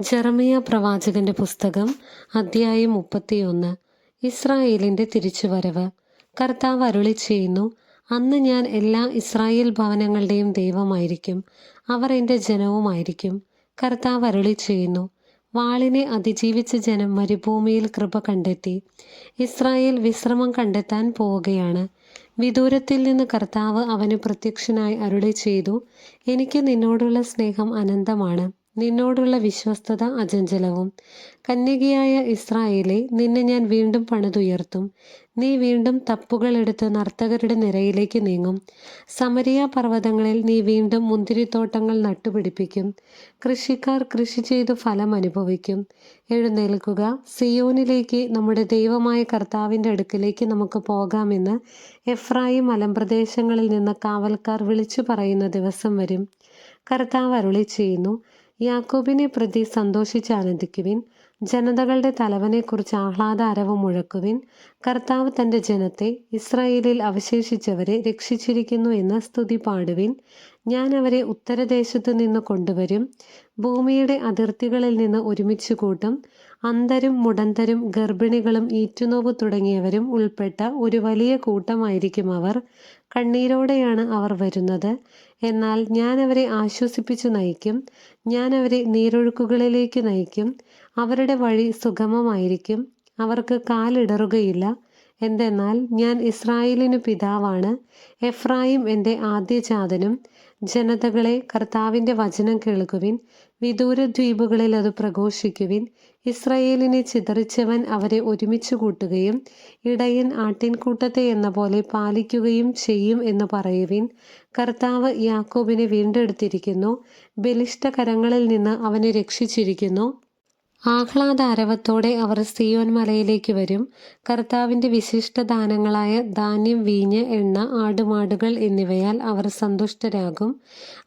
ജെറമിയ പ്രവാചകന്റെ പുസ്തകം അധ്യായം മുപ്പത്തിയൊന്ന് ഇസ്രായേലിന്റെ തിരിച്ചുവരവ്. കർത്താവ് അരുളി ചെയ്യുന്നു അന്ന് ഞാൻ എല്ലാ ഇസ്രായേൽ ഭവനങ്ങളുടെയും ദൈവമായിരിക്കും അവർ എന്റെ ജനവുമായിരിക്കും. കർത്താവ് അരുളി ചെയ്യുന്നു വാളിനെ അതിജീവിച്ച ജനം മരുഭൂമിയിൽ കൃപ കണ്ടെത്തി ഇസ്രായേൽ വിശ്രമം കണ്ടെത്താൻ പോവുകയാണ്. വിദൂരത്തിൽ നിന്ന് കർത്താവ് അവന് പ്രത്യക്ഷനായി അരുളി ചെയ്തു എനിക്ക് നിന്നോടുള്ള സ്നേഹം അനന്തമാണ്. നിന്നോടുള്ള വിശ്വസ്തത അചഞ്ചലവും. കന്യകയായ ഇസ്രായേലെ നിന്നെ ഞാൻ വീണ്ടും പണിതുയർത്തും. നീ വീണ്ടും തപ്പുകളെടുത്ത് നർത്തകരുടെ നിരയിലേക്ക് നീങ്ങും. സമരിയ പർവതങ്ങളിൽ നീ വീണ്ടും മുന്തിരിത്തോട്ടങ്ങൾ നട്ടുപിടിപ്പിക്കും. കൃഷിക്കാർ കൃഷി ചെയ്തു ഫലം അനുഭവിക്കും. എഴുന്നേൽക്കുക. സിയോനിലേക്ക് നമ്മുടെ ദൈവമായ കർത്താവിന്റെ അടുക്കിലേക്ക് നമുക്ക് പോകാമെന്ന് എഫ്രായിം മലമ്പ്രദേശങ്ങളിൽ നിന്ന് കാവൽക്കാർ വിളിച്ചു പറയുന്ന ദിവസം വരും. കർത്താവ് അരുളി ചെയ്യുന്നു യാക്കോബിനെ പ്രതി സന്തോഷിച്ച് ആനന്ദിക്കുവിൻ. ജനതകളുടെ തലവനെക്കുറിച്ച് ആഹ്ലാദ അരവ് മുഴക്കുവിൻ. കർത്താവ് തന്റെ ജനത്തെ ഇസ്രായേലിൽ അവശേഷിച്ചവരെ രക്ഷിച്ചിരിക്കുന്നു എന്ന് സ്തുതി പാടുവിൻ. ഞാൻ അവരെ ഉത്തരദേശത്തു നിന്ന് കൊണ്ടുവരും. ഭൂമിയുടെ അതിർത്തികളിൽ നിന്ന് ഒരുമിച്ച് കൂട്ടും. അന്തരും മുടന്തരും ഗർഭിണികളും ഈറ്റുനോവ് തുടങ്ങിയവരും ഉൾപ്പെട്ട ഒരു വലിയ കൂട്ടമായിരിക്കും അവർ. കണ്ണീരോടെയാണ് അവർ വരുന്നത്. എന്നാൽ ഞാൻ അവരെ ആശ്വസിപ്പിച്ചു നയിക്കും. ഞാൻ അവരെ നീരൊഴുക്കുകളിലേക്ക് നയിക്കും. അവരുടെ വഴി സുഗമമായിരിക്കും. അവർക്ക് കാലിടറുകയില്ല. എന്തെന്നാൽ ഞാൻ ഇസ്രായേലിനു പിതാവാണ്. എഫ്രായിം എന്റെ ആദ്യജാതനും. ജനതകളെ കർത്താവിന്റെ വചനം കേൾക്കുവിൻ. വിദൂര ദ്വീപുകളിൽ അത് പ്രഘോഷിക്കുവിൻ. ഇസ്രയേലിനെ ചിതറിച്ചവൻ അവരെ ഒരുമിച്ച് കൂട്ടുകയും ഇടയൻ ആട്ടിൻകൂട്ടത്തെ എന്ന പോലെ പാലിക്കുകയും ചെയ്യും എന്ന് പറയുവിൻ. കർത്താവ് യാക്കോബിനെ വീണ്ടെടുത്തിരിക്കുന്നു. ബലിഷ്ഠ കരങ്ങളിൽ നിന്ന് അവനെ രക്ഷിച്ചിരിക്കുന്നു. ആഹ്ലാദ അരവത്തോടെ അവർ സിയോൻ മലയിലേക്ക് വരും. കർത്താവിന്റെ വിശിഷ്ട ദാനങ്ങളായ ധാന്യം വീഞ്ഞ് എണ്ണ ആടുമാടുകൾ എന്നിവയാൽ അവർ സന്തുഷ്ടരാകും.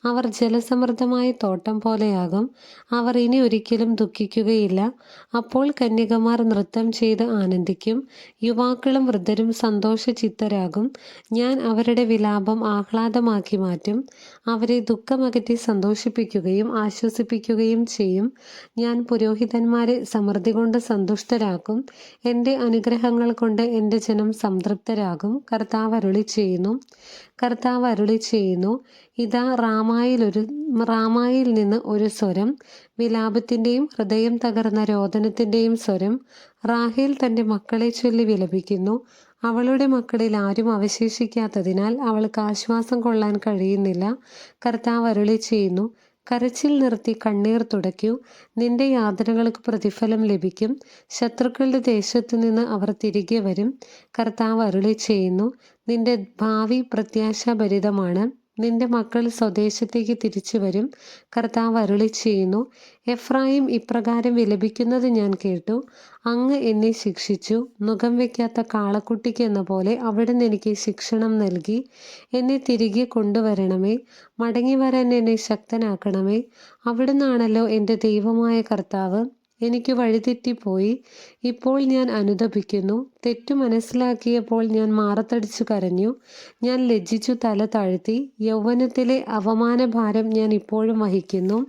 അവർ ജലസമൃദ്ധമായ തോട്ടം പോലെയാകും. അവർ ഇനി ഒരിക്കലും ദുഃഖിക്കുകയില്ല. അപ്പോൾ കന്യകമാർ നൃത്തം ചെയ്ത് ആനന്ദിക്കും. യുവാക്കളും വൃദ്ധരും സന്തോഷചിത്തരാകും. ഞാൻ അവരുടെ വിലാപം ആഹ്ലാദമാക്കി മാറ്റും. അവരെ ദുഃഖമകറ്റി സന്തോഷിപ്പിക്കുകയും ആശ്വസിപ്പിക്കുകയും ചെയ്യും. ഞാൻ പുരോഹിതൻ ഭക്തന്മാരെ സമൃദ്ധി കൊണ്ട് സന്തുഷ്ടരാക്കും. എന്റെ അനുഗ്രഹങ്ങൾ കൊണ്ട് എന്റെ ജനം സംതൃപ്തരാകും. കർത്താവ് അരുളി ചെയ്യുന്നു. കർത്താവ് അരുളി ചെയ്യുന്നു. ഇതാ റാമായിൽ ഒരു റാമായിൽ നിന്ന് ഒരു സ്വരം. വിലാപത്തിന്റെയും ഹൃദയം തകർന്ന രോദനത്തിന്റെയും സ്വരം. റാഹേൽ തന്റെ മക്കളെ ചൊല്ലി വിലപിക്കുന്നു. അവളുടെ മക്കളിൽ ആരും അവശേഷിക്കാത്തതിനാൽ അവൾക്ക് ആശ്വാസം കൊള്ളാൻ കഴിയുന്നില്ല. കർത്താവ് അരുളി ചെയ്യുന്നു. കരച്ചിൽ നിർത്തി കണ്ണീർ തുടയ്ക്കൂ. നിന്റെ യാതനകൾക്ക് പ്രതിഫലം ലഭിക്കും. ശത്രുക്കളുടെ ദേശത്തു നിന്ന് അവർ തിരികെ വരും. കർത്താവ് അരുളി ചെയ്യുന്നു നിന്റെ ഭാവി പ്രത്യാശാഭരിതമാണ്. നിന്റെ മക്കൾ സ്വദേശത്തേക്ക് തിരിച്ചു വരും. കർത്താവ് അരുളി ചെയ്യുന്നു എഫ്രായിം ഇപ്രകാരം വിലപിക്കുന്നത് ഞാൻ കേട്ടു. അങ്ങ് എന്നെ ശിക്ഷിച്ചു. മുഖം വയ്ക്കാത്ത കാളക്കുട്ടിക്ക് എന്ന പോലെ അവിടുന്ന് എനിക്ക് ശിക്ഷണം നൽകി. എന്നെ തിരികെ കൊണ്ടുവരണമേ. മടങ്ങി വരാൻ എന്നെ ശക്തനാക്കണമേ. അവിടുന്നാണല്ലോ എന്റെ ദൈവമായ കർത്താവ്. എനിക്ക് വഴിതെറ്റിപ്പോയി ഇപ്പോൾ ഞാൻ അനുദപിക്കുന്നു. തെറ്റു മനസ്സിലാക്കിയപ്പോൾ ഞാൻ മാറത്തടിച്ചു കരഞ്ഞു. ഞാൻ ലജ്ജിച്ചു തല താഴ്ത്തി. യൗവനത്തിലെ അവമാനഭാരം ഞാൻ ഇപ്പോഴും വഹിക്കുന്നു.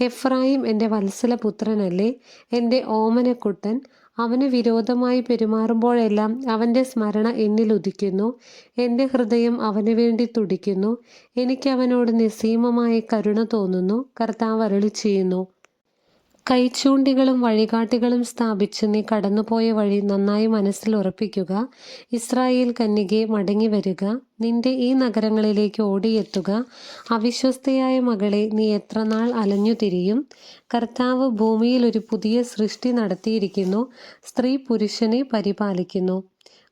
എഫ്രായിം എന്റെ വത്സല പുത്രനല്ലേ എന്റെ ഓമനക്കുട്ടൻ. അവന് വിരോധമായി പെരുമാറുമ്പോഴെല്ലാം അവന്റെ സ്മരണ എന്നിൽ ഉദിക്കുന്നു എന്റെ ഹൃദയം അവന് വേണ്ടി തുടിക്കുന്നു. എനിക്ക് അവനോട് നിസ്സീമമായ കരുണ തോന്നുന്നു. കർത്താവ് അരളി ചെയ്യുന്നു കൈച്ചൂണ്ടികളും വഴികാട്ടികളും സ്ഥാപിച്ച് നീ കടന്നുപോയ വഴി നന്നായി മനസ്സിൽ ഉറപ്പിക്കുക. ഇസ്രായേൽ കന്യകെ മടങ്ങി വരിക. നിന്റെ ഈ നഗരങ്ങളിലേക്ക് ഓടിയെത്തുക. അവിശ്വസ്തയായ മകളെ നീ എത്രനാൾ അലഞ്ഞു തിരിയും. കർത്താവ് ഭൂമിയിൽ ഒരു പുതിയ സൃഷ്ടി നടത്തിയിരിക്കുന്നു. സ്ത്രീ പുരുഷനെ പരിപാലിക്കുന്നു.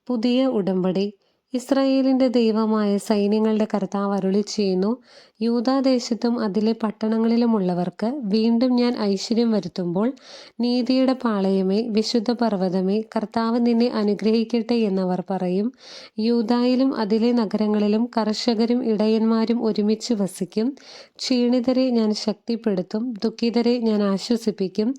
പുതിയ ഉടമ്പടി. ഇസ്രായേലിന്റെ ദൈവമായ സൈന്യങ്ങളുടെ കർത്താവ് അരുളി ചെയ്യുന്നു യൂതാദേശത്തും അതിലെ പട്ടണങ്ങളിലുമുള്ളവർക്ക് വീണ്ടും ഞാൻ ഐശ്വര്യം വരുത്തുമ്പോൾ നീതിയുടെ പാളയമേ വിശുദ്ധ പർവതമേ കർത്താവ് നിന്നെ അനുഗ്രഹിക്കട്ടെ എന്നവർ പറയും. യൂതായിലും അതിലെ നഗരങ്ങളിലും കർഷകരും ഇടയന്മാരും ഒരുമിച്ച് വസിക്കും. ക്ഷീണിതരെ ഞാൻ ശക്തിപ്പെടുത്തും ദുഃഖിതരെ ഞാൻ ആശ്വസിപ്പിക്കും.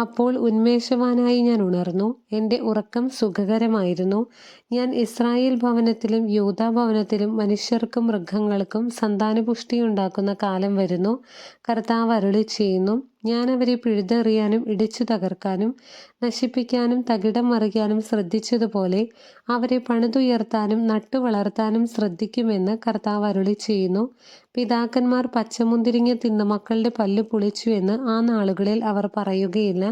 അപ്പോൾ ഉന്മേഷവാനായി ഞാൻ ഉണർന്നു എന്റെ ഉറക്കം സുഖകരമായിരുന്നു. ഞാൻ ഇസ്രായേൽ ഭവനത്തിലും യൂതാ ഭവനത്തിലും മനുഷ്യർക്കും മൃഗങ്ങൾക്കും സന്താനപുഷ്ടി ഉണ്ടാക്കുന്ന കാലം വരുന്നു. കർത്താവ് അരുളി ചെയ്യുന്നു ഞാൻ അവരെ പിഴുതെറിയാനും ഇടിച്ചു തകർക്കാനും നശിപ്പിക്കാനും തകിടം മറിക്കാനും ശ്രദ്ധിച്ചതുപോലെ അവരെ പണിതുയർത്താനും നട്ടുവളർത്താനും ശ്രദ്ധിക്കുമെന്ന് കർത്താവ് അരുളി ചെയ്യുന്നു. പിതാക്കന്മാർ പച്ചമുന്തിരിങ്ങ തിന്ന് മക്കളുടെ പല്ല് പുളിച്ചു എന്ന് ആ നാളുകളിൽ അവർ പറയുകയില്ല.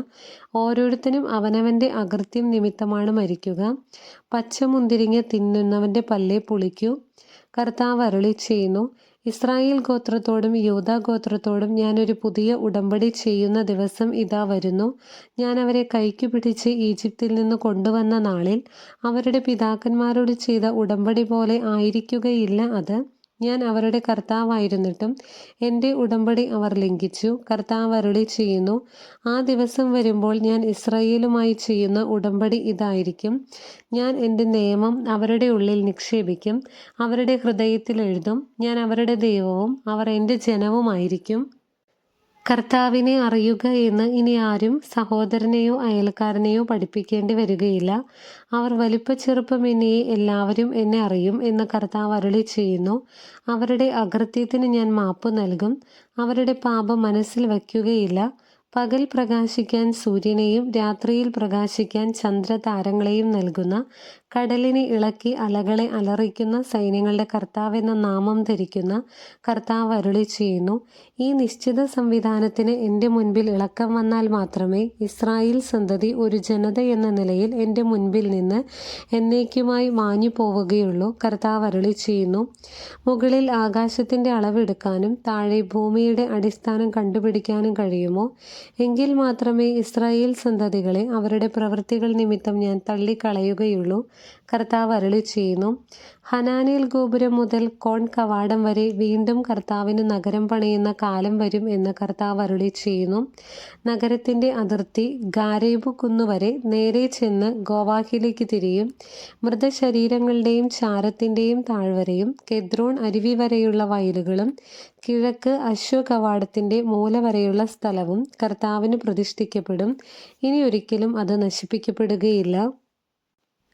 ഓരോരുത്തരും അവനവന്റെ അകൃത്യം നിമിത്തമാണ് മരിക്കുക. പച്ചമുന്തിരിങ്ങ തിന്നുന്നവന്റെ പല്ലേ പുളിക്കൂ. കർത്താവ് അരുളി ചെയ്യുന്നു. ഇസ്രായേൽ ഗോത്രത്തോടും യൂതാ ഗോത്രത്തോടും ഞാനൊരു പുതിയ ഉടമ്പടി ചെയ്യുന്ന ദിവസം ഇതാ വരുന്നു. ഞാൻ അവരെ കൈക്ക് പിടിച്ച് ഈജിപ്തിൽ നിന്ന് കൊണ്ടുവന്ന നാളിൽ അവരുടെ പിതാക്കന്മാരോട് ചെയ്ത ഉടമ്പടി പോലെ ആയിരിക്കുകയില്ല അത്. ഞാൻ അവരുടെ കർത്താവായിരുന്നിട്ടും എന്റെ ഉടമ്പടി അവർ ലംഘിച്ചു. കർത്താവ് അരുളി ചെയ്യുന്നു ആ ദിവസം വരുമ്പോൾ ഞാൻ ഇസ്രയേലുമായി ചെയ്യുന്ന ഉടമ്പടി ഇതായിരിക്കും. ഞാൻ എന്റെ നിയമം അവരുടെ ഉള്ളിൽ നിക്ഷേപിക്കും അവരുടെ ഹൃദയത്തിൽ എഴുതും. ഞാൻ അവരുടെ ദൈവവും അവർ എന്റെ ജനവുമായിരിക്കും. കർത്താവിനെ അറിയുക എന്ന് ഇനി ആരും സഹോദരനെയോ അയൽക്കാരനെയോ പഠിപ്പിക്കേണ്ടി വരികയില്ല. അവർ വലിപ്പ ചെറുപ്പമെന്നേ എല്ലാവരും എന്നെ അറിയും എന്ന് കർത്താവ് അരുളി ചെയ്യുന്നു. അവരുടെ അകൃത്യത്തിന് ഞാൻ മാപ്പ് നൽകും. അവരുടെ പാപം മനസ്സിൽ വയ്ക്കുകയില്ല. പകൽ പ്രകാശിക്കാൻ സൂര്യനെയും രാത്രിയിൽ പ്രകാശിക്കാൻ ചന്ദ്രതാരങ്ങളെയും നൽകുന്ന കടലിനെ ഇളക്കി അലകളെ അലറിക്കുന്ന സൈന്യങ്ങളുടെ കർത്താവെന്ന നാമം ധരിക്കുന്ന കർത്താവ് അരുളി ചെയ്യുന്നു. ഈ നിശ്ചിത സംവിധാനത്തിന് എന്റെ മുൻപിൽ ഇളക്കം വന്നാൽ മാത്രമേ ഇസ്രായേൽ സന്തതി ഒരു ജനത എന്ന നിലയിൽ എന്റെ മുൻപിൽ നിന്ന് എന്നേക്കുമായി മാഞ്ഞു പോവുകയുള്ളൂ കർത്താവ് അരുളി ചെയ്യുന്നു. മുകളിൽ ആകാശത്തിന്റെ അളവെടുക്കാനും താഴെ ഭൂമിയുടെ അടിസ്ഥാനം കണ്ടുപിടിക്കാനും കഴിയുമോ? എങ്കിൽ മാത്രമേ ഇസ്രായേൽ സന്തതികളെ അവരുടെ പ്രവൃത്തികൾ നിമിത്തം ഞാൻ തള്ളിക്കളയുകയുള്ളൂ. കർത്താവ് അരളി ചെയ്യുന്നു. ഹനാനിൽ ഗോപുരം മുതൽ കോൺ കവാടം വരെ വീണ്ടും കർത്താവിന് നഗരം പണിയുന്ന കാലം വരും എന്ന് കർത്താവ് അരളി ചെയ്യുന്നു. നഗരത്തിന്റെ അതിർത്തി ഗാരേബു കുന്നുവരെ നേരെ ചെന്ന് ഗോവാഹിലേക്ക് തിരിയും. മൃതശരീരങ്ങളുടെയും ചാരത്തിന്റെയും താഴ്വരയും കെദ്രോൺ അരുവി വരെയുള്ള വയലുകളും കിഴക്ക് അശ്വകവാടത്തിന്റെ മൂല വരെയുള്ള സ്ഥലവും കർത്താവിന് പ്രതിഷ്ഠിക്കപ്പെടും. ഇനി ഒരിക്കലും അത് നശിപ്പിക്കപ്പെടുകയില്ല.